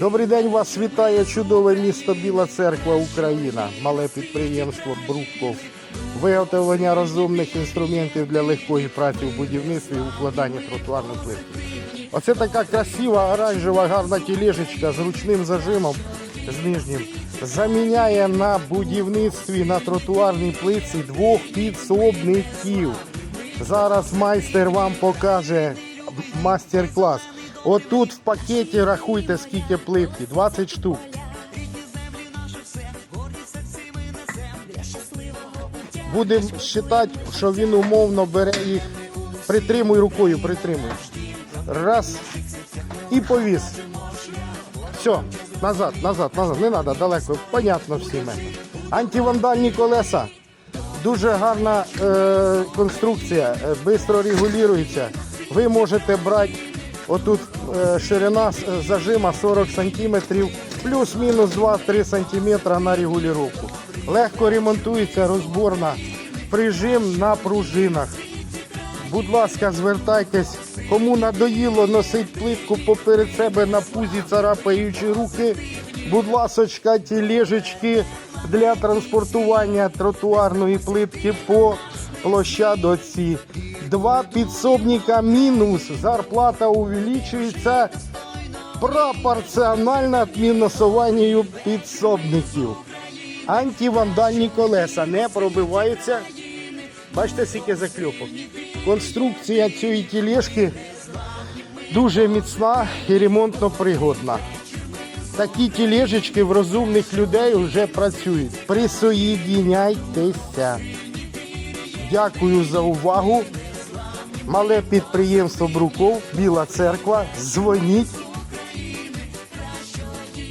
Добрий день, вас вітає чудове місто Біла Церква, Україна. Мале підприємство Брукков. Виготовлення розумних інструментів для легкої праці в будівництві і укладання тротуарних плитки. Оце така красива оранжева гарна тілежечка з ручним зажимом з нижнім. Заміняє на будівництві на тротуарній плитці двох підсобників. Зараз майстер вам покаже мастер-клас. Отут в пакеті рахуйте скільки плитки, 20 штук. Будемо вважати, що він умовно бере їх. Притримуй рукою, притримуй. Раз. І повіз. Все, назад, назад, назад. Не треба далеко. Понятно всім. Антивандальні колеса. Дуже гарна е, конструкція, швидко регулюється. Ви можете брати отут е, ширина зажима 40 см, плюс-мінус 2-3 см на регулювання. Легко ремонтується, розборна, прижим на пружинах. Будь ласка, звертайтесь. Кому надоїло носить плитку поперед себе на пузі, царапаючи руки. Будь ласочка, ті лежечки для транспортування тротуарної плитки по площадці. Два підсобника мінус. Зарплата увеличується пропорціонально мінусуванню підсобників. Антивандальні колеса не пробиваються. Бачите, скільки закльопок. Конструкція цієї тілешки дуже міцна і ремонтно пригодна. Такі тілежечки в розумних людей вже працюють. Присоєдиняйтеся. Дякую за увагу. Мале підприємство Бруков, Біла церква. Дзвоніть.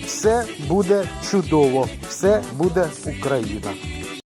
Все буде чудово. Все буде Україна.